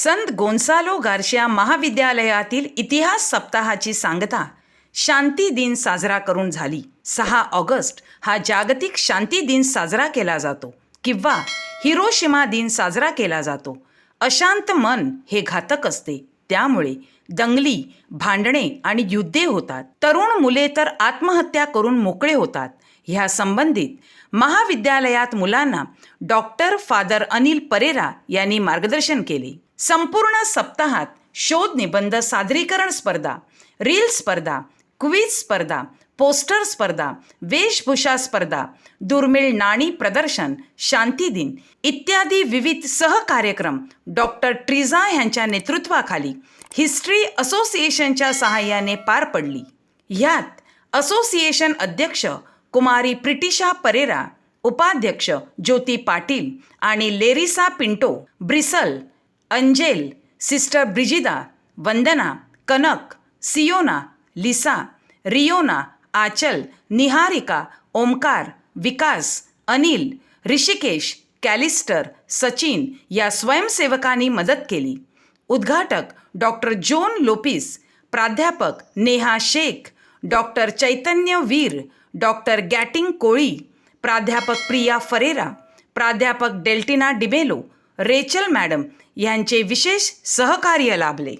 संत Gonsalo Garcia महाविद्यालयातील इतिहास सप्ताहाची सांगता. शांती दिन साजरा करून झाली. सहा ऑगस्ट हा जागतिक शांती दिन साजरा केला जातो किंवा हिरोशिमा दिन साजरा केला जातो. अशांत मन हे घातक असते. त्यामुळे दंगली भांडणे आणि युद्धे होतात. तरुण मुले तर आत्महत्या करून मोकळे होतात. ह्या संबंधित महाविद्यालयात मुलांना डॉक्टर फादर अनिल परेरा यांनी मार्गदर्शन केले. संपूर्ण सप्ताहात शोध निबंध सादरीकरण स्पर्धा रील स्पर्धा क्विज स्पर्धा पोस्टर स्पर्धा वेशभूषा स्पर्धा दुर्मिळ नाणी प्रदर्शन शांती दिन इत्यादी विविध सहकार्यक्रम डॉक्टर ट्रिझा यांच्या नेतृत्वाखाली हिस्ट्री असोसिएशनच्या सहाय्याने पार पडली. ह्यात असोसिएशन अध्यक्ष कुमारी प्रिटिशा परेरा उपाध्यक्ष ज्योती पाटील आणि Larissa Pinto bristle Angel sister Brigida Vandana Kanak Siona Lisa Riona Aanchal Niharika Omkar Vikas Anil Hrishikesh Callister Sachin या स्वयंसेवकांनी मदत केली. उद्घाटक डॉक्टर जोन लोपिस प्राध्यापक नेहा शेख डॉक्टर चैतन्य वीर डॉक्टर गॅटिंग कोळी प्राध्यापक प्रिया फरेरा प्राध्यापक डेल्टिना डिबेलो रेचल मॅडम यांचे विशेष सहकार्य लाभले.